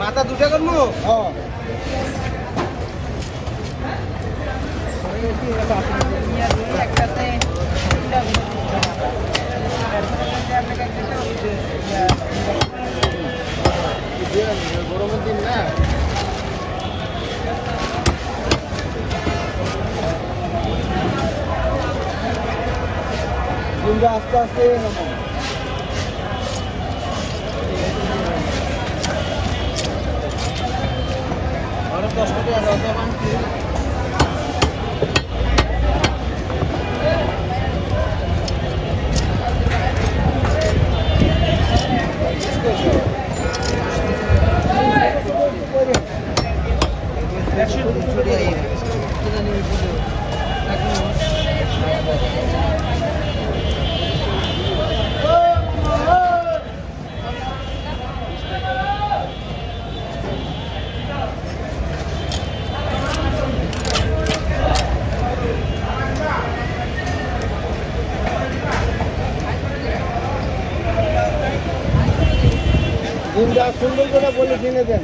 মাথা দুটা করব? হ্যাঁ। গরমের দিন না আস্তে আস্তে নামো অনেক কষ্ট সুন্দর করে বলে কিনে দেন।